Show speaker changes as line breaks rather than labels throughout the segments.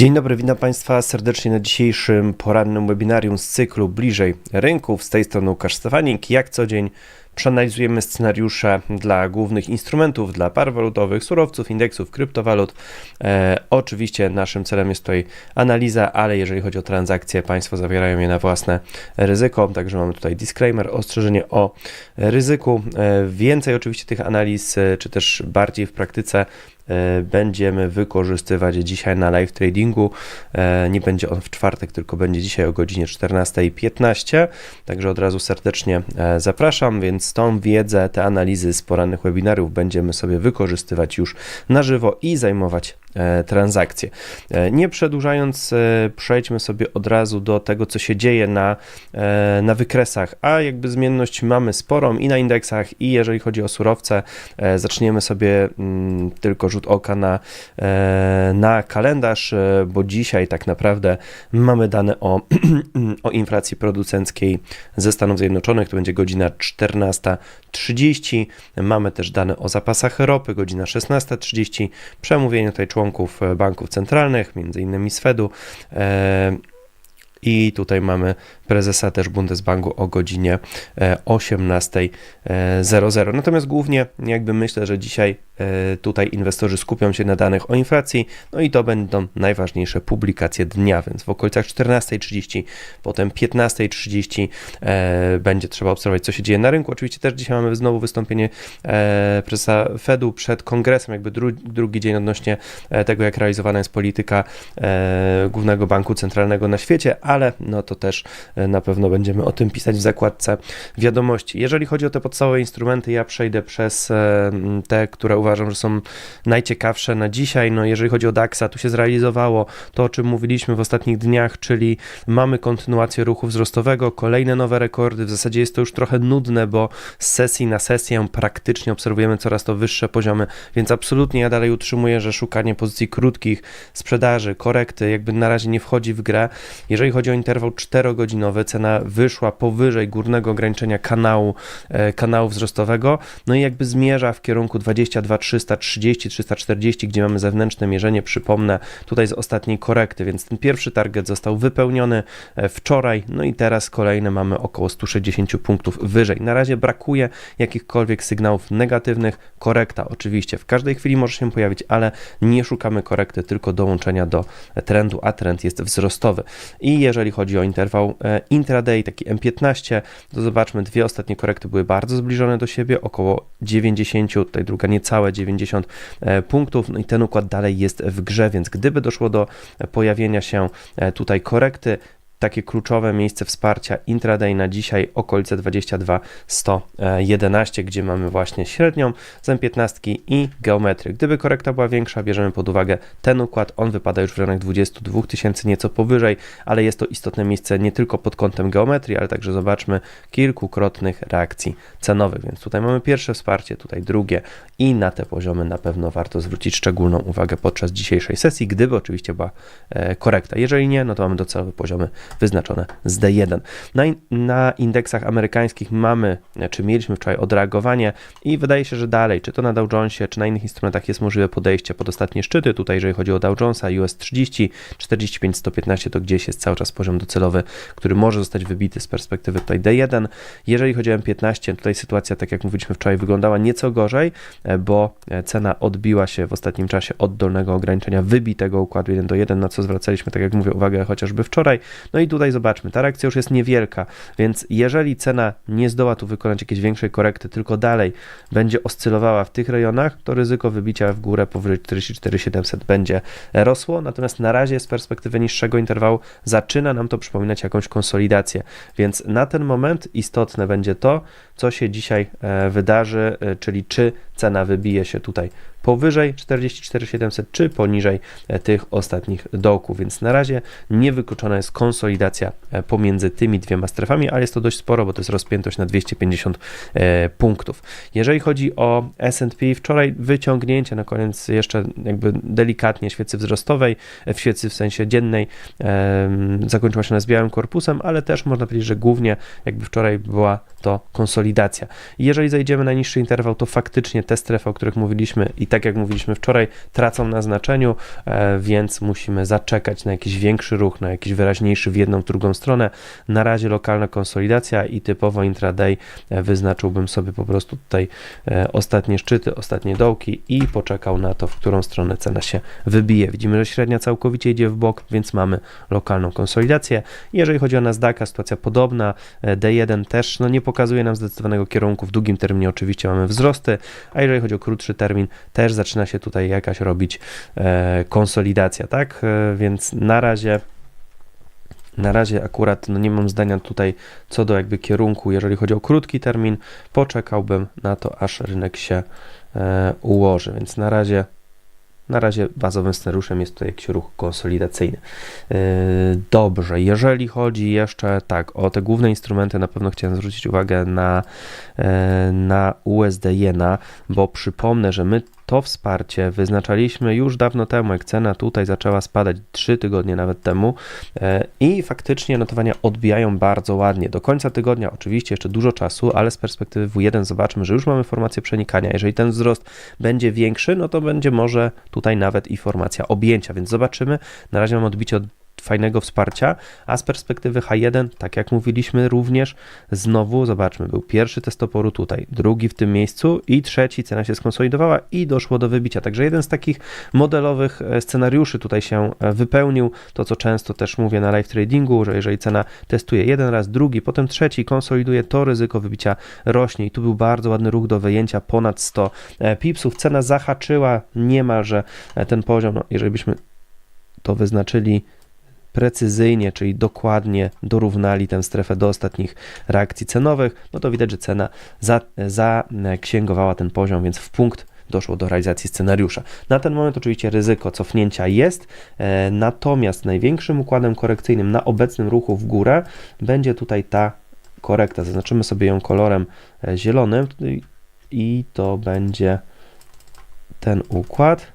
Dzień dobry, witam Państwa serdecznie na dzisiejszym porannym webinarium z cyklu Bliżej Rynków. Z tej strony Łukasz Stefanik. Jak co dzień przeanalizujemy scenariusze dla głównych instrumentów, dla par walutowych, surowców, indeksów, kryptowalut. E, oczywiście naszym celem jest tutaj analiza, ale jeżeli chodzi o transakcje, Państwo zawierają je na własne ryzyko, także mamy tutaj disclaimer, ostrzeżenie o ryzyku. E, więcej oczywiście tych analiz, e, czy też bardziej w praktyce będziemy wykorzystywać dzisiaj na live tradingu. E, Nie będzie on w czwartek, tylko będzie dzisiaj o godzinie 14.15. Także od razu serdecznie e, zapraszam, więc tą wiedzę, te analizy z porannych webinariów będziemy sobie wykorzystywać już na żywo i zajmować e, transakcje. E, Nie przedłużając, e, przejdźmy sobie od razu do tego, co się dzieje na, e, na wykresach, a jakby zmienność mamy sporą i na indeksach, i jeżeli chodzi o surowce, e, zaczniemy sobie mm, tylko rzut oka na, e, na kalendarz, e, bo dzisiaj tak naprawdę mamy dane o, o inflacji producenckiej ze Stanów Zjednoczonych, to będzie godzina 14.30. Mamy też dane o zapasach ropy, godzina 16.30. Przemówienie tutaj członków e, banków centralnych, między innymi z Fedu. E, i tutaj mamy prezesa też Bundesbanku o godzinie e, 18.00. Natomiast głównie jakby myślę, że dzisiaj e, tutaj inwestorzy skupią się na danych o inflacji, no i to będą najważniejsze publikacje dnia, więc w okolicach 14.30, potem 15.30 e, będzie trzeba obserwować, co się dzieje na rynku. Oczywiście też dzisiaj mamy znowu wystąpienie e, prezesa Fedu przed kongresem, jakby dru, drugi dzień odnośnie e, tego, jak realizowana jest polityka e, głównego banku centralnego na świecie, ale no to też e, na pewno będziemy o tym pisać w zakładce wiadomości. Jeżeli chodzi o te podstawowe instrumenty, ja przejdę przez e, te, które uważam, że są najciekawsze na dzisiaj. No jeżeli chodzi o DAX-a, tu się zrealizowało to, o czym mówiliśmy w ostatnich dniach, czyli mamy kontynuację ruchu wzrostowego, kolejne nowe rekordy. W zasadzie jest to już trochę nudne, bo z sesji na sesję praktycznie obserwujemy coraz to wyższe poziomy, więc absolutnie ja dalej utrzymuję, że szukanie pozycji krótkich, sprzedaży, korekty, jakby na razie nie wchodzi w grę. Jeżeli chodzi o interwał 4-godzinowy, cena wyszła powyżej górnego ograniczenia kanału, e, kanału wzrostowego, no i jakby zmierza w kierunku 22 330, 340, gdzie mamy zewnętrzne mierzenie, przypomnę, tutaj z ostatniej korekty, więc ten pierwszy target został wypełniony e, wczoraj, no i teraz kolejne mamy około 160 punktów wyżej. Na razie brakuje jakichkolwiek sygnałów negatywnych, korekta oczywiście w każdej chwili może się pojawić, ale nie szukamy korekty, tylko dołączenia do trendu, a trend jest wzrostowy. I jeżeli chodzi o interwał e, intraday, taki M15, to zobaczmy, dwie ostatnie korekty były bardzo zbliżone do siebie, około 90, tutaj druga niecałe 90 e, punktów, no i ten układ dalej jest w grze, więc gdyby doszło do pojawienia się e, tutaj korekty, takie kluczowe miejsce wsparcia intraday na dzisiaj okolice 22 111, gdzie mamy właśnie średnią z M15 i geometry. Gdyby korekta była większa, bierzemy pod uwagę ten układ, on wypada już w rejonach 22 tysięcy, nieco powyżej, ale jest to istotne miejsce nie tylko pod kątem geometrii, ale także zobaczmy kilkukrotnych reakcji cenowych, więc tutaj mamy pierwsze wsparcie, tutaj drugie i na te poziomy na pewno warto zwrócić szczególną uwagę podczas dzisiejszej sesji, gdyby oczywiście była e, korekta. Jeżeli nie, no to mamy docelowe poziomy wyznaczone z D1. Na, in, na indeksach amerykańskich mamy, czy mieliśmy wczoraj odreagowanie i wydaje się, że dalej, czy to na Dow Jonesie, czy na innych instrumentach jest możliwe podejście pod ostatnie szczyty. Tutaj, jeżeli chodzi o Dow Jonesa, US 30, 45, 115 to gdzieś jest cały czas poziom docelowy, który może zostać wybity z perspektywy tutaj D1. Jeżeli chodzi o M15, tutaj sytuacja, tak jak mówiliśmy wczoraj, wyglądała nieco gorzej, bo cena odbiła się w ostatnim czasie od dolnego ograniczenia wybitego układu 1 do 1, na co zwracaliśmy, tak jak mówię, uwagę chociażby wczoraj. No i tutaj zobaczmy, ta reakcja już jest niewielka, więc jeżeli cena nie zdoła tu wykonać jakiejś większej korekty, tylko dalej będzie oscylowała w tych rejonach, to ryzyko wybicia w górę powyżej 44700 będzie rosło, natomiast na razie z perspektywy niższego interwału zaczyna nam to przypominać jakąś konsolidację, więc na ten moment istotne będzie to, co się dzisiaj e, wydarzy, e, czyli czy cena wybije się tutaj powyżej 44700 czy poniżej e, tych ostatnich dołków, więc na razie niewykluczona jest konsolidacja pomiędzy tymi dwiema strefami, ale jest to dość sporo, bo to jest rozpiętość na 250 punktów. Jeżeli chodzi o S&P, wczoraj wyciągnięcie na koniec jeszcze jakby delikatnie świecy wzrostowej, w świecy w sensie dziennej zakończyła się ona z białym korpusem, ale też można powiedzieć, że głównie jakby wczoraj była to konsolidacja. Jeżeli zejdziemy na niższy interwał, to faktycznie te strefy, o których mówiliśmy i tak jak mówiliśmy wczoraj, tracą na znaczeniu, e, więc musimy zaczekać na jakiś większy ruch, na jakiś wyraźniejszy w jedną, w drugą stronę. Na razie lokalna konsolidacja i typowo intraday e, wyznaczyłbym sobie po prostu tutaj e, ostatnie szczyty, ostatnie dołki i poczekał na to, w którą stronę cena się wybije. Widzimy, że średnia całkowicie idzie w bok, więc mamy lokalną konsolidację. Jeżeli chodzi o Nasdaqa, sytuacja podobna. E, D1 też no, nie pokazuje nam zdecydowanego kierunku. W długim terminie oczywiście mamy wzrosty, a jeżeli chodzi o krótszy termin, zaczyna się tutaj jakaś robić e, konsolidacja, tak? E, więc na razie na razie akurat no nie mam zdania tutaj co do jakby kierunku, jeżeli chodzi o krótki termin, poczekałbym na to, aż rynek się e, ułoży, więc na razie na razie bazowym scenariuszem jest tutaj jakiś ruch konsolidacyjny. Yy, Dobrze, jeżeli chodzi jeszcze tak o te główne instrumenty, na pewno chciałem zwrócić uwagę na, e, na USD Jena, bo przypomnę, że my to wsparcie wyznaczaliśmy już dawno temu, jak cena tutaj zaczęła spadać 3 tygodnie nawet temu e, i faktycznie notowania odbijają bardzo ładnie. Do końca tygodnia oczywiście jeszcze dużo czasu, ale z perspektywy W1 zobaczmy, że już mamy formację przenikania. Jeżeli ten wzrost będzie większy, no to będzie może tutaj nawet i formacja objęcia, więc zobaczymy. Na razie mam odbicie od fajnego wsparcia, a z perspektywy H1, tak jak mówiliśmy również, znowu zobaczmy, był pierwszy test oporu tutaj, drugi w tym miejscu i trzeci, cena się skonsolidowała i doszło do wybicia. Także jeden z takich modelowych e, scenariuszy tutaj się e, wypełnił, to co często też mówię na live tradingu, że jeżeli cena testuje jeden raz, drugi, potem trzeci, konsoliduje, to ryzyko wybicia rośnie. I tu był bardzo ładny ruch do wyjęcia ponad 100 e, pipsów, cena zahaczyła niemalże ten poziom, no, jeżeli byśmy to wyznaczyli precyzyjnie, czyli dokładnie dorównali tę strefę do ostatnich reakcji cenowych, no to widać, że cena zaksięgowała za ten poziom, więc w punkt doszło do realizacji scenariusza. Na ten moment oczywiście ryzyko cofnięcia jest, e, natomiast największym układem korekcyjnym na obecnym ruchu w górę będzie tutaj ta korekta. Zaznaczymy sobie ją kolorem e, zielonym i to będzie ten układ.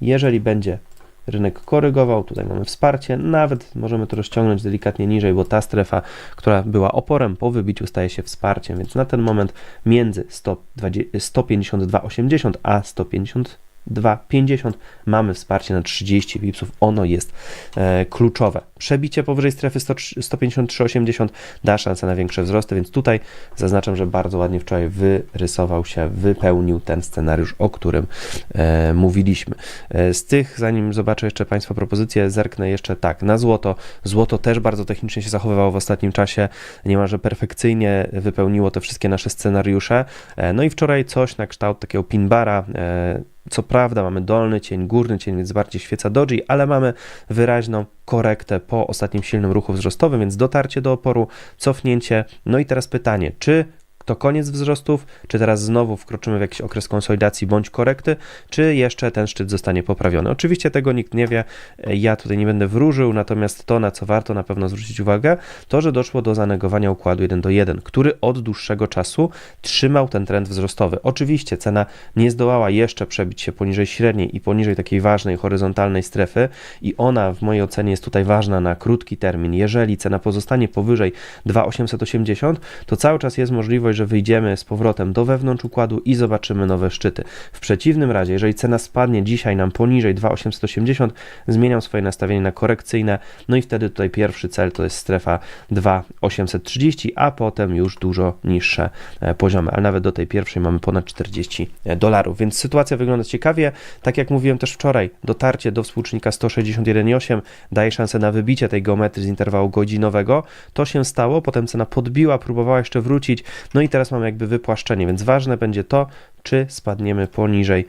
Jeżeli będzie rynek korygował, tutaj mamy wsparcie, nawet możemy to rozciągnąć delikatnie niżej, bo ta strefa, która była oporem po wybiciu staje się wsparciem, więc na ten moment między 152,80 a 150 2,50 mamy wsparcie na 30 pipsów, ono jest e, kluczowe. Przebicie powyżej strefy 153,80 da szansę na większe wzrosty, więc tutaj zaznaczam, że bardzo ładnie wczoraj wyrysował się, wypełnił ten scenariusz, o którym e, mówiliśmy. E, z tych, zanim zobaczę jeszcze Państwa propozycje, zerknę jeszcze tak, na złoto. Złoto też bardzo technicznie się zachowywało w ostatnim czasie, niemalże perfekcyjnie wypełniło te wszystkie nasze scenariusze. E, no i wczoraj coś na kształt takiego pinbara, e, co prawda mamy dolny cień, górny cień, więc bardziej świeca doji, ale mamy wyraźną korektę po ostatnim silnym ruchu wzrostowym, więc dotarcie do oporu, cofnięcie. No i teraz pytanie, czy to koniec wzrostów, czy teraz znowu wkroczymy w jakiś okres konsolidacji bądź korekty, czy jeszcze ten szczyt zostanie poprawiony. Oczywiście tego nikt nie wie, ja tutaj nie będę wróżył, natomiast to, na co warto na pewno zwrócić uwagę, to, że doszło do zanegowania układu 1 do 1, który od dłuższego czasu trzymał ten trend wzrostowy. Oczywiście cena nie zdołała jeszcze przebić się poniżej średniej i poniżej takiej ważnej horyzontalnej strefy i ona w mojej ocenie jest tutaj ważna na krótki termin. Jeżeli cena pozostanie powyżej 2,880, to cały czas jest możliwość, że wyjdziemy z powrotem do wewnątrz układu i zobaczymy nowe szczyty. W przeciwnym razie, jeżeli cena spadnie dzisiaj nam poniżej 2,880, zmieniam swoje nastawienie na korekcyjne, no i wtedy tutaj pierwszy cel to jest strefa 2,830, a potem już dużo niższe e, poziomy, ale nawet do tej pierwszej mamy ponad 40 e, dolarów, więc sytuacja wygląda ciekawie. Tak jak mówiłem też wczoraj, dotarcie do współczynnika 161,8 daje szansę na wybicie tej geometrii z interwału godzinowego. To się stało, potem cena podbiła, próbowała jeszcze wrócić, no i i teraz mamy jakby wypłaszczenie, więc ważne będzie to, czy spadniemy poniżej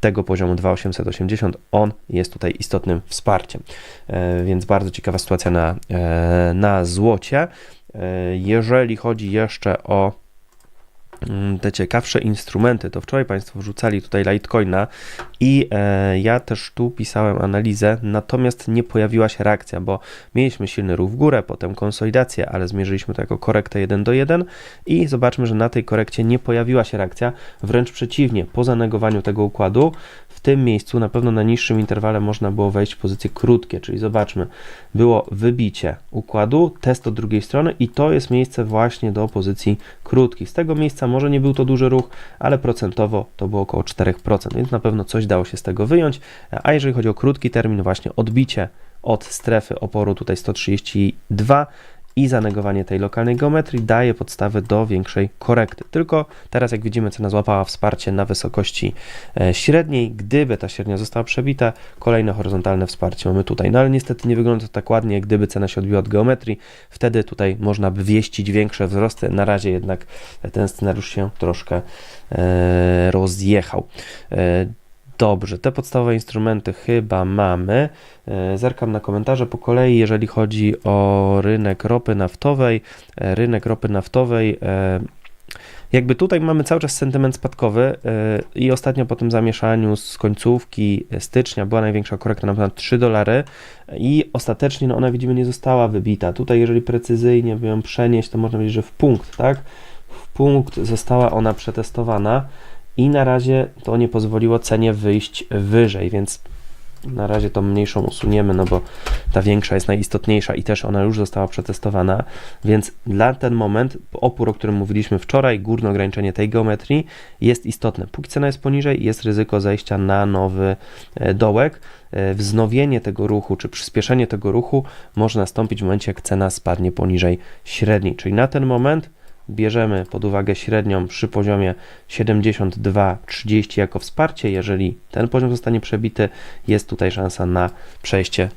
tego poziomu 2880, on jest tutaj istotnym wsparciem. E, więc bardzo ciekawa sytuacja na, e, na złocie. E, jeżeli chodzi jeszcze o te ciekawsze instrumenty, to wczoraj Państwo wrzucali tutaj Litecoina i e, ja też tu pisałem analizę, natomiast nie pojawiła się reakcja, bo mieliśmy silny ruch w górę, potem konsolidację, ale zmierzyliśmy to jako korektę 1 do 1 i zobaczmy, że na tej korekcie nie pojawiła się reakcja, wręcz przeciwnie, po zanegowaniu tego układu w tym miejscu na pewno na niższym interwale można było wejść w pozycje krótkie, czyli zobaczmy, było wybicie układu, test od drugiej strony i to jest miejsce właśnie do pozycji krótkich. Z tego miejsca może nie był to duży ruch, ale procentowo to było około 4%, więc na pewno coś dało się z tego wyjąć. A jeżeli chodzi o krótki termin, właśnie odbicie od strefy oporu tutaj 132 i zanegowanie tej lokalnej geometrii daje podstawy do większej korekty. Tylko teraz, jak widzimy, cena złapała wsparcie na wysokości e, średniej. Gdyby ta średnia została przebita, kolejne horyzontalne wsparcie mamy tutaj. No ale niestety nie wygląda to tak ładnie, gdyby cena się odbiła od geometrii. Wtedy tutaj można by wieścić większe wzrosty. Na razie jednak ten scenariusz się troszkę e, rozjechał. Dobrze, te podstawowe instrumenty chyba mamy. E, Zerkam na komentarze po kolei, jeżeli chodzi o rynek ropy naftowej. e, Rynek ropy naftowej. e, Jakby tutaj mamy cały czas sentyment spadkowy i ostatnio po tym zamieszaniu z końcówki stycznia była największa korekta na ponad 3 dolary i ostatecznie no ona widzimy nie została wybita. Tutaj jeżeli precyzyjnie by ją przenieść, to można powiedzieć, że w punkt, tak? W punkt została ona przetestowana i na razie to nie pozwoliło cenie wyjść wyżej, więc na razie tą mniejszą usuniemy, no bo ta większa jest najistotniejsza i też ona już została przetestowana, więc dla ten moment opór, o którym mówiliśmy wczoraj, górne ograniczenie tej geometrii jest istotne. Póki cena jest poniżej, jest ryzyko zejścia na nowy e, dołek. E, Wznowienie tego ruchu, czy przyspieszenie tego ruchu może nastąpić w momencie, jak cena spadnie poniżej średniej, czyli na ten moment bierzemy pod uwagę średnią przy poziomie 72,30 jako wsparcie. Jeżeli ten poziom zostanie przebity, jest tutaj szansa na przejście e,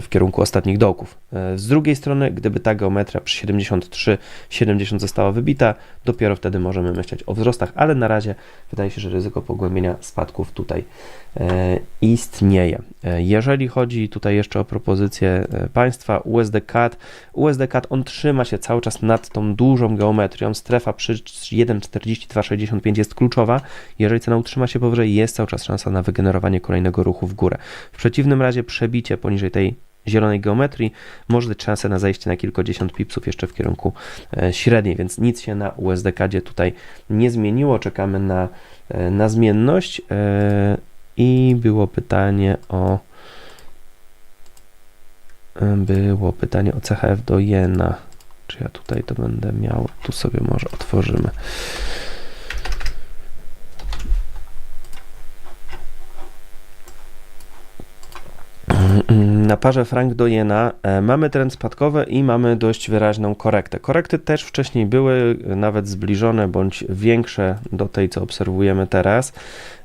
w kierunku ostatnich dołków. E, Z drugiej strony, gdyby ta geometria przy 73,70 została wybita, dopiero wtedy możemy myśleć o wzrostach, ale na razie wydaje się, że ryzyko pogłębienia spadków tutaj istnieje. E, Jeżeli chodzi tutaj jeszcze o propozycję e, państwa USD CAD, USD CAD on trzyma się cały czas nad tą dużą geometrią. Strefa przy 1,4265 jest kluczowa. Jeżeli cena utrzyma się powyżej, jest cały czas szansa na wygenerowanie kolejnego ruchu w górę. W przeciwnym razie przebicie poniżej tej zielonej geometrii może dać szansę na zajście na kilkadziesiąt pipsów jeszcze w kierunku e, średniej, więc nic się na USDK tutaj nie zmieniło. Czekamy na, e, na zmienność. I było pytanie o. e, Było pytanie o CHF do jena. Czy ja tutaj to będę miał? Tu sobie może otworzymy. Na parze frank do jena e, mamy trend spadkowy i mamy dość wyraźną korektę. Korekty też wcześniej były e, nawet zbliżone bądź większe do tej, co obserwujemy teraz.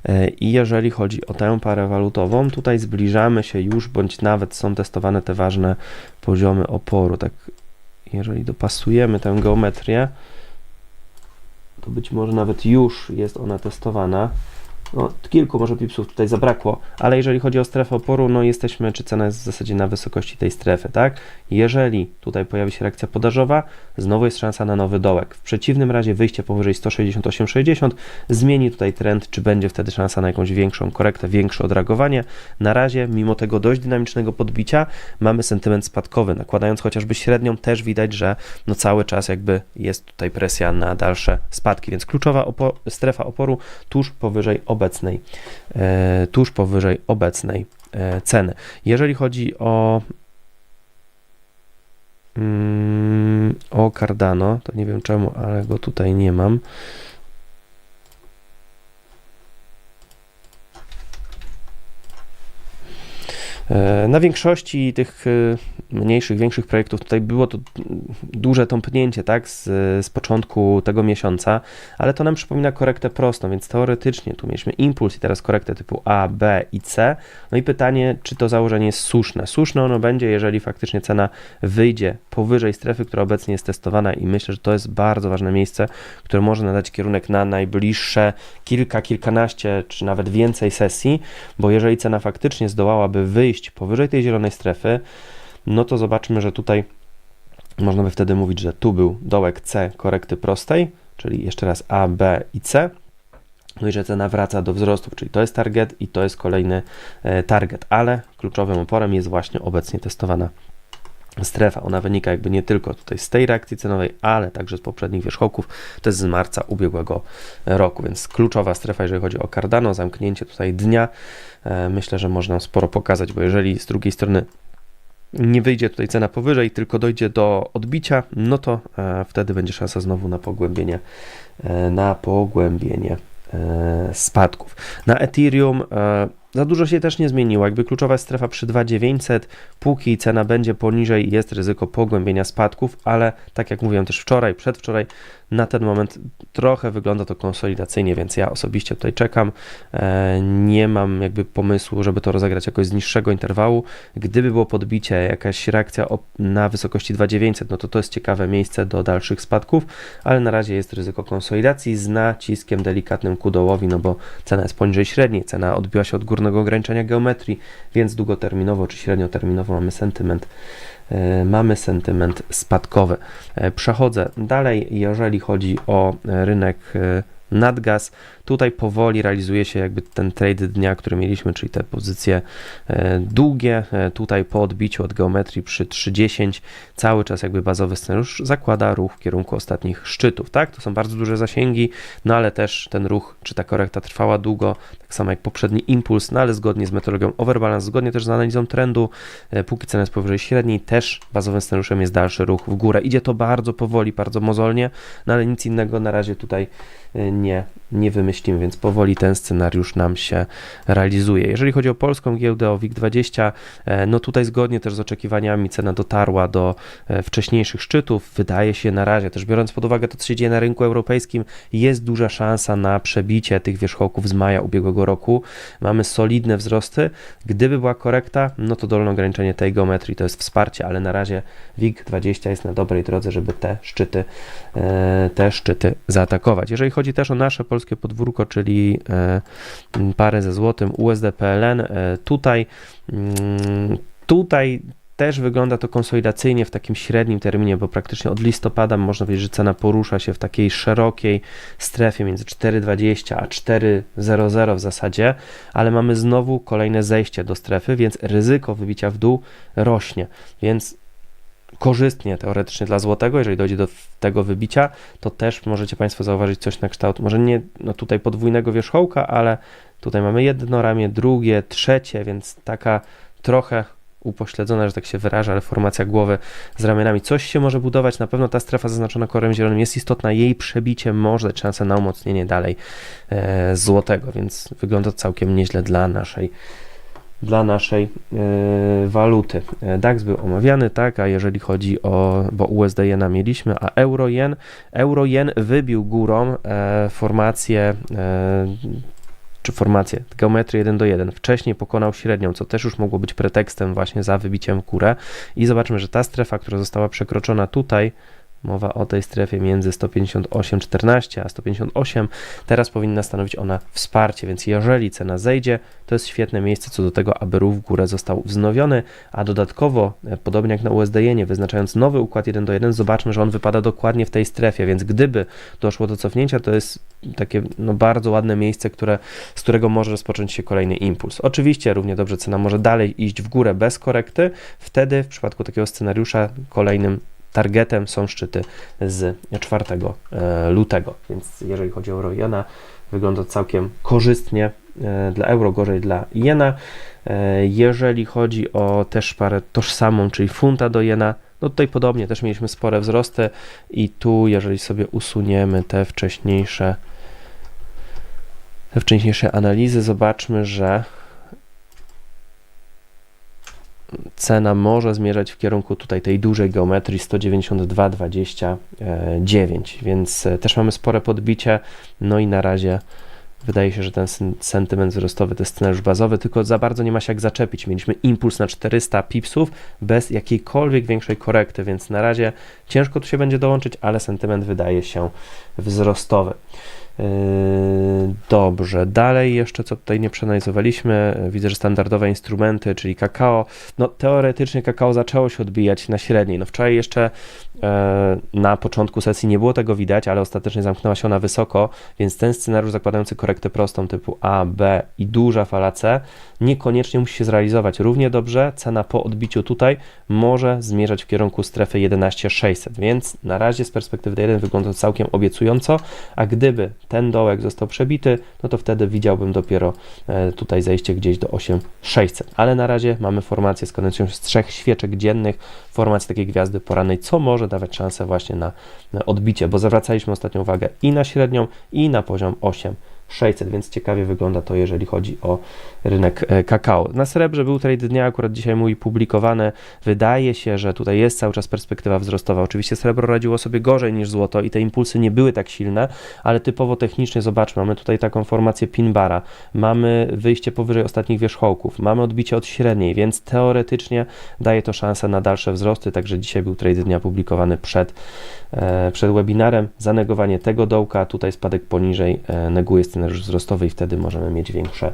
E, I jeżeli chodzi o tę parę walutową, tutaj zbliżamy się już, bądź nawet są testowane te ważne poziomy oporu. Tak, jeżeli dopasujemy tę geometrię, to być może nawet już jest ona testowana. No, kilku może pipsów tutaj zabrakło, ale jeżeli chodzi o strefę oporu, no jesteśmy, czy cena jest w zasadzie na wysokości tej strefy, tak? Jeżeli tutaj pojawi się reakcja podażowa, znowu jest szansa na nowy dołek. W przeciwnym razie wyjście powyżej 168,60 zmieni tutaj trend, czy będzie wtedy szansa na jakąś większą korektę, większe odreagowanie. Na razie, mimo tego dość dynamicznego podbicia, mamy sentyment spadkowy. Nakładając chociażby średnią, też widać, że no cały czas jakby jest tutaj presja na dalsze spadki, więc kluczowa opo- strefa oporu tuż powyżej obecnej, e, tuż powyżej obecnej e, ceny. Jeżeli chodzi o mm, o Cardano, to nie wiem czemu, ale go tutaj nie mam. Na większości tych e, mniejszych, większych projektów tutaj było to duże tąpnięcie, tak, z, z początku tego miesiąca, ale to nam przypomina korektę prostą, więc teoretycznie tu mieliśmy impuls i teraz korektę typu A, B i C. No i pytanie, czy to założenie jest słuszne? Słuszne ono będzie, jeżeli faktycznie cena wyjdzie powyżej strefy, która obecnie jest testowana i myślę, że to jest bardzo ważne miejsce, które może nadać kierunek na najbliższe kilka, kilkanaście czy nawet więcej sesji, bo jeżeli cena faktycznie zdołałaby wyjść powyżej tej zielonej strefy, no to zobaczmy, że tutaj można by wtedy mówić, że tu był dołek C korekty prostej, czyli jeszcze raz A, B i C. No i że cena wraca do wzrostu, czyli to jest target i to jest kolejny e, target, ale kluczowym oporem jest właśnie obecnie testowana strefa. Ona wynika jakby nie tylko tutaj z tej reakcji cenowej, ale także z poprzednich wierzchołków. To jest z marca ubiegłego roku, więc kluczowa strefa, jeżeli chodzi o Cardano, zamknięcie tutaj dnia. E, myślę, że można sporo pokazać, bo jeżeli z drugiej strony nie wyjdzie tutaj cena powyżej, tylko dojdzie do odbicia, no to e, wtedy będzie szansa znowu na pogłębienie, e, na pogłębienie spadków. Na Ethereum za dużo się też nie zmieniło. Jakby kluczowa strefa przy 2900, póki cena będzie poniżej, jest ryzyko pogłębienia spadków, ale tak jak mówiłem też wczoraj, przedwczoraj, na ten moment trochę wygląda to konsolidacyjnie, więc ja osobiście tutaj czekam. E, nie mam jakby pomysłu, żeby to rozegrać jakoś z niższego interwału. Gdyby było podbicie, jakaś reakcja na wysokości 2900, no to to jest ciekawe miejsce do dalszych spadków, ale na razie jest ryzyko konsolidacji z naciskiem delikatnym ku dołowi, no bo cena jest poniżej średniej, cena odbiła się od górnego ograniczenia geometrii, więc długoterminowo czy średnioterminowo mamy sentyment mamy sentyment spadkowy. E, przechodzę dalej, jeżeli chodzi o rynek e, nadgaz. Tutaj powoli realizuje się jakby ten trade dnia, który mieliśmy, czyli te pozycje e, długie. E, tutaj po odbiciu od geometrii przy 3.10 cały czas jakby bazowy scenariusz zakłada ruch w kierunku ostatnich szczytów, tak? To są bardzo duże zasięgi, no ale też ten ruch, czy ta korekta trwała długo, tak samo jak poprzedni impuls, no ale zgodnie z metodologią overbalance, zgodnie też z analizą trendu, e, póki cena jest powyżej średniej, też bazowym scenariuszem jest dalszy ruch w górę. Idzie to bardzo powoli, bardzo mozolnie, no ale nic innego na razie tutaj nie, nie wymyślimy, więc powoli ten scenariusz nam się realizuje. Jeżeli chodzi o polską giełdę, o WIG20, e, no tutaj zgodnie też z oczekiwaniami cena dotarła do e, wcześniejszych szczytów. Wydaje się na razie, też biorąc pod uwagę to, co się dzieje na rynku europejskim, jest duża szansa na przebicie tych wierzchołków z maja ubiegłego roku. Mamy solidne wzrosty. Gdyby była korekta, no to dolne ograniczenie tej geometrii to jest wsparcie, ale na razie WIG20 jest na dobrej drodze, żeby te szczyty, e, te szczyty zaatakować. Jeżeli chodzi też o nasze polskie podwórko, czyli e, parę ze złotym USD PLN. E, tutaj, mm, tutaj też wygląda to konsolidacyjnie w takim średnim terminie, bo praktycznie od listopada można powiedzieć, że cena porusza się w takiej szerokiej strefie między 4,20 a 4,00 w zasadzie, ale mamy znowu kolejne zejście do strefy, więc ryzyko wybicia w dół rośnie. Więc korzystnie teoretycznie dla złotego, jeżeli dojdzie do tego wybicia, to też możecie Państwo zauważyć coś na kształt, może nie no tutaj podwójnego wierzchołka, ale tutaj mamy jedno ramię, drugie, trzecie, więc taka trochę upośledzona, że tak się wyraża, ale formacja głowy z ramionami. Coś się może budować, na pewno ta strefa zaznaczona kolorem zielonym jest istotna, jej przebicie może dać szansę na umocnienie dalej e, złotego, więc wygląda całkiem nieźle dla naszej dla naszej e, waluty. E, DAX był omawiany, tak, a jeżeli chodzi o, bo USD jena mieliśmy, a euro jen, euro jen wybił górą e, formację czy formację, geometrię 1 do 1. Wcześniej pokonał średnią, co też już mogło być pretekstem właśnie za wybiciem w górę i zobaczmy, że ta strefa, która została przekroczona tutaj, Mowa o tej strefie między 158,14 a 158. Teraz powinna stanowić ona wsparcie, więc jeżeli cena zejdzie, to jest świetne miejsce co do tego, aby ruch w górę został wznowiony, a dodatkowo, e, podobnie jak na USD-jenie, wyznaczając nowy układ 1 do 1, zobaczmy, że on wypada dokładnie w tej strefie, więc gdyby doszło do cofnięcia, to jest takie no, bardzo ładne miejsce, które, z którego może rozpocząć się kolejny impuls. Oczywiście równie dobrze cena może dalej iść w górę bez korekty, wtedy w przypadku takiego scenariusza kolejnym targetem są szczyty z 4 e, lutego. Więc jeżeli chodzi o euro jena, wygląda całkiem korzystnie e, dla euro, gorzej dla jena. E, jeżeli chodzi o też parę tożsamą, czyli funta do jena, no tutaj podobnie też mieliśmy spore wzrosty i tu, jeżeli sobie usuniemy te wcześniejsze te wcześniejsze analizy, zobaczmy, że cena może zmierzać w kierunku tutaj tej dużej geometrii 192,29, więc e, też mamy spore podbicie, no i na razie wydaje się, że ten sentyment wzrostowy to jest scenariusz bazowy, tylko za bardzo nie ma się jak zaczepić. Mieliśmy impuls na 400 pipsów bez jakiejkolwiek większej korekty, więc na razie ciężko tu się będzie dołączyć, ale sentyment wydaje się wzrostowy. Yy, Dobrze, dalej jeszcze co tutaj nie przeanalizowaliśmy, widzę, że standardowe instrumenty, czyli kakao, no teoretycznie kakao zaczęło się odbijać na średniej, no wczoraj jeszcze e, na początku sesji nie było tego widać, ale ostatecznie zamknęła się ona wysoko, więc ten scenariusz zakładający korektę prostą typu A, B i duża fala C niekoniecznie musi się zrealizować. Równie dobrze, cena po odbiciu tutaj może zmierzać w kierunku strefy 11600, więc na razie z perspektywy D1 wygląda to całkiem obiecująco, a gdyby ten dołek został przebity, no to wtedy widziałbym dopiero e, tutaj zejście gdzieś do 8600, ale na razie mamy formację składającą się z trzech świeczek dziennych, formację takiej gwiazdy porannej, co może dawać szansę właśnie na, odbicie, bo zwracaliśmy ostatnią uwagę i na średnią, i na poziom 8 600, więc ciekawie wygląda to, jeżeli chodzi o rynek e, kakao. Na srebrze był trade dnia, akurat dzisiaj mój publikowany. Wydaje się, że tutaj jest cały czas perspektywa wzrostowa. Oczywiście srebro radziło sobie gorzej niż złoto i te impulsy nie były tak silne, ale typowo technicznie zobaczmy, mamy tutaj taką formację pin bara, mamy wyjście powyżej ostatnich wierzchołków, mamy odbicie od średniej, więc teoretycznie daje to szansę na dalsze wzrosty, także dzisiaj był trade dnia publikowany przed, e, przed webinarem. Zanegowanie tego dołka, tutaj spadek poniżej e, neguje scenariusz wzrostowy i wtedy możemy mieć większe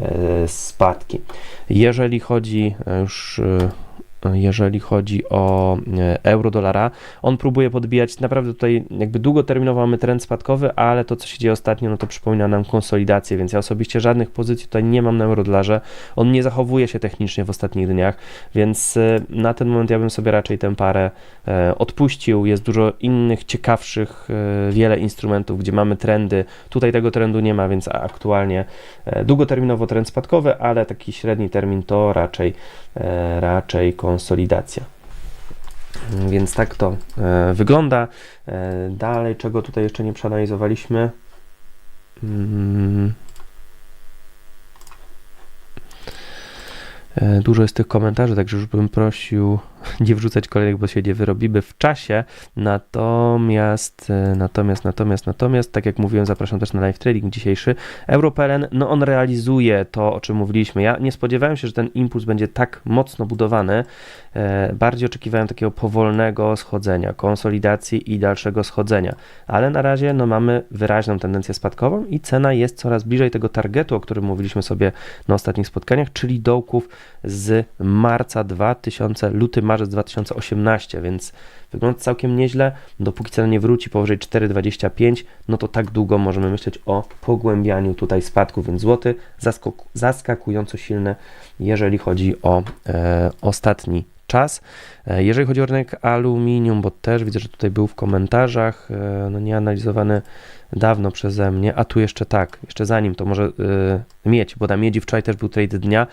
e, spadki. Jeżeli chodzi e, już e, jeżeli chodzi o e, euro-dolara, on próbuje podbijać, naprawdę tutaj jakby długoterminowo mamy trend spadkowy, ale to, co się dzieje ostatnio, no to przypomina nam konsolidację, więc ja osobiście żadnych pozycji tutaj nie mam na euro-dolarze, on nie zachowuje się technicznie w ostatnich dniach, więc e, na ten moment ja bym sobie raczej tę parę e, odpuścił, jest dużo innych, ciekawszych, wiele instrumentów, gdzie mamy trendy, tutaj tego trendu nie ma, więc aktualnie długoterminowo trend spadkowy, ale taki średni termin to raczej, raczej konsolidacja. Więc tak to e, wygląda. E, dalej, czego tutaj jeszcze nie przeanalizowaliśmy. Mm. E, dużo jest tych komentarzy, także już bym prosił nie wrzucać kolejnych, bo się nie wyrobimy w czasie. Natomiast, e, natomiast, natomiast, natomiast, tak jak mówiłem, zapraszam też na live trading dzisiejszy. EuroPLN, no on realizuje to, o czym mówiliśmy. Ja nie spodziewałem się, że ten impuls będzie tak mocno budowany. E, bardziej oczekiwałem takiego powolnego schodzenia, konsolidacji i dalszego schodzenia. Ale na razie no, mamy wyraźną tendencję spadkową i cena jest coraz bliżej tego targetu, o którym mówiliśmy sobie na ostatnich spotkaniach, czyli dołków z marca 2000, luty, marzec 2018, więc wygląda całkiem nieźle. Dopóki cena nie wróci powyżej 4,25, no to tak długo możemy myśleć o pogłębianiu tutaj spadku, więc złoty zaskakująco silny, jeżeli chodzi o e, ostatni czas. E, jeżeli chodzi o rynek aluminium, bo też widzę, że tutaj był w komentarzach, e, no nie analizowany dawno przeze mnie, a tu jeszcze tak, jeszcze zanim to może yy, miedź, bo na miedzi wczoraj też był trade dnia,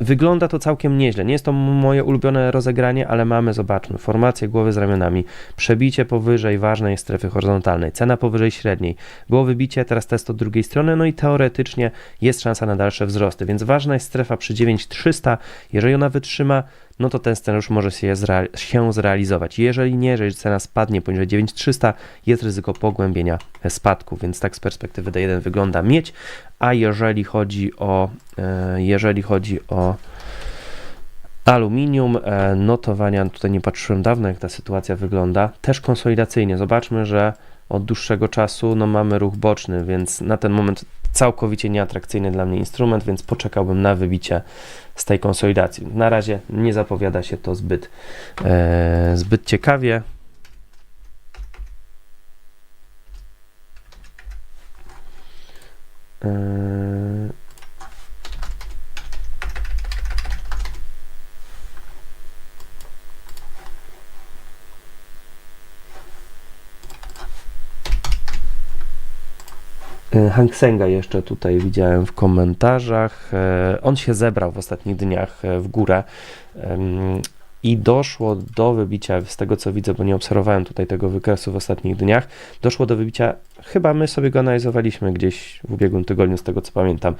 Wygląda to całkiem nieźle. Nie jest to moje ulubione rozegranie, ale mamy, zobaczmy, formację głowy z ramionami, przebicie powyżej ważnej strefy horyzontalnej, cena powyżej średniej, było wybicie, teraz test od drugiej strony, no i teoretycznie jest szansa na dalsze wzrosty, więc ważna jest strefa przy 9300, jeżeli ona wytrzyma, no to ten scenariusz może się, zreal się zrealizować. Jeżeli nie, jeżeli cena spadnie poniżej 9300, jest ryzyko pogłębienia spadku, więc tak z perspektywy D1 wygląda mieć, a jeżeli chodzi o, e, jeżeli chodzi o aluminium, e, notowania, tutaj nie patrzyłem dawno, jak ta sytuacja wygląda, też konsolidacyjnie. Zobaczmy, że od dłuższego czasu no, mamy ruch boczny, więc na ten moment całkowicie nieatrakcyjny dla mnie instrument, więc poczekałbym na wybicie z tej konsolidacji. Na razie nie zapowiada się to zbyt, e, zbyt ciekawie. E, Hang Senga jeszcze tutaj widziałem w komentarzach. E, on się zebrał w ostatnich dniach e, w górę i doszło do wybicia, z tego co widzę, bo nie obserwowałem tutaj tego wykresu w ostatnich dniach, doszło do wybicia Chyba my sobie go analizowaliśmy gdzieś w ubiegłym tygodniu, z tego co pamiętam.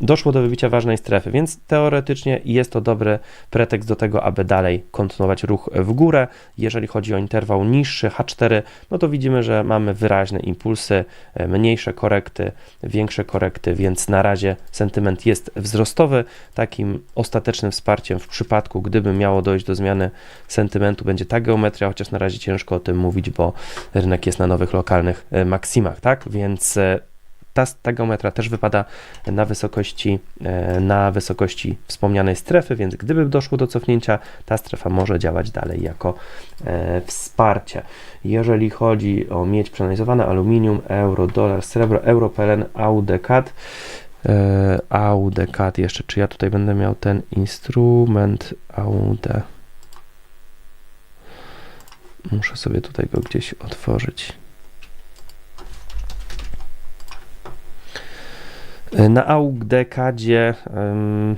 doszło do wybicia ważnej strefy, więc teoretycznie jest to dobry pretekst do tego, aby dalej kontynuować ruch w górę. Jeżeli chodzi o interwał niższy H4, no to widzimy, że mamy wyraźne impulsy, e, mniejsze korekty, większe korekty, więc na razie sentyment jest wzrostowy. Takim ostatecznym wsparciem w przypadku, gdyby miał miało dojść do zmiany sentymentu, będzie ta geometria, chociaż na razie ciężko o tym mówić, bo rynek jest na nowych lokalnych e, maksimach, tak? Więc e, ta, ta geometria też wypada na wysokości, e, na wysokości wspomnianej strefy, więc gdyby doszło do cofnięcia, ta strefa może działać dalej jako e, wsparcie. Jeżeli chodzi o miedź przeanalizowana, aluminium, euro, dolar, srebro, euro, PLN, AUDCAD, e, AUDCAD jeszcze, czy ja tutaj będę miał ten instrument AUD? Muszę sobie tutaj go gdzieś otworzyć. Na AUGDekadzie, ym,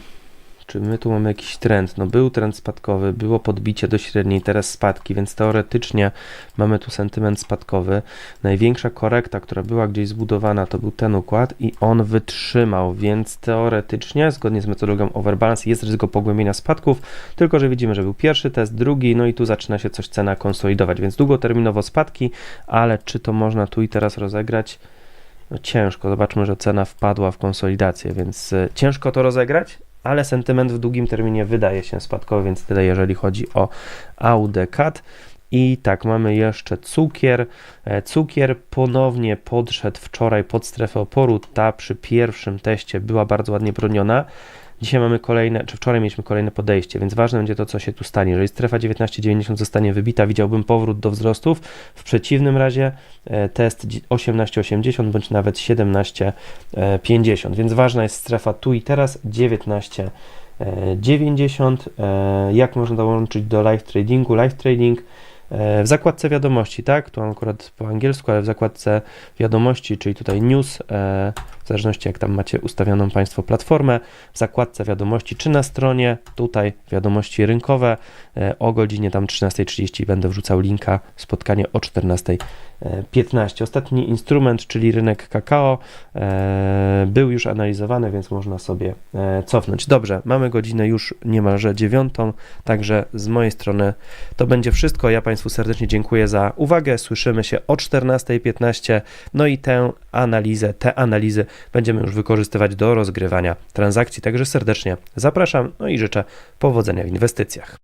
czy my tu mamy jakiś trend? No był trend spadkowy, było podbicie do średniej, teraz spadki, więc teoretycznie mamy tu sentyment spadkowy. Największa korekta, która była gdzieś zbudowana, to był ten układ i on wytrzymał, więc teoretycznie, zgodnie z metodologią overbalance, jest ryzyko pogłębienia spadków, tylko że widzimy, że był pierwszy test, drugi, no i tu zaczyna się coś cena konsolidować, więc długoterminowo spadki, ale czy to można tu i teraz rozegrać? No ciężko, zobaczmy, że cena wpadła w konsolidację, więc y, ciężko to rozegrać, ale sentyment w długim terminie wydaje się spadkowy, więc tyle jeżeli chodzi o AUDCAD. I tak, mamy jeszcze cukier. E, Cukier ponownie podszedł wczoraj pod strefę oporu. Ta przy pierwszym teście była bardzo ładnie broniona. Dzisiaj mamy kolejne, czy wczoraj mieliśmy kolejne podejście, więc ważne będzie to, co się tu stanie. Jeżeli strefa 19,90 zostanie wybita, widziałbym powrót do wzrostów. W przeciwnym razie e, test 18,80 bądź nawet 17,50. Więc ważna jest strefa tu i teraz 19,90. E, Jak można dołączyć do live tradingu? Live trading w zakładce wiadomości, tak? Tu mam akurat po angielsku, ale w zakładce wiadomości, czyli tutaj news, e, w zależności jak tam macie ustawioną Państwo platformę, w zakładce wiadomości, czy na stronie, tutaj wiadomości rynkowe, e, o godzinie tam 13.30 będę wrzucał linka, spotkanie o 14.15. Ostatni instrument, czyli rynek kakao, e, był już analizowany, więc można sobie e, cofnąć. Dobrze, mamy godzinę już niemalże dziewiątą, także z mojej strony to będzie wszystko. Ja Państwu serdecznie dziękuję za uwagę. Słyszymy się o 14.15. No i tę analizę, te analizy będziemy już wykorzystywać do rozgrywania transakcji. Także serdecznie zapraszam, no i życzę powodzenia w inwestycjach.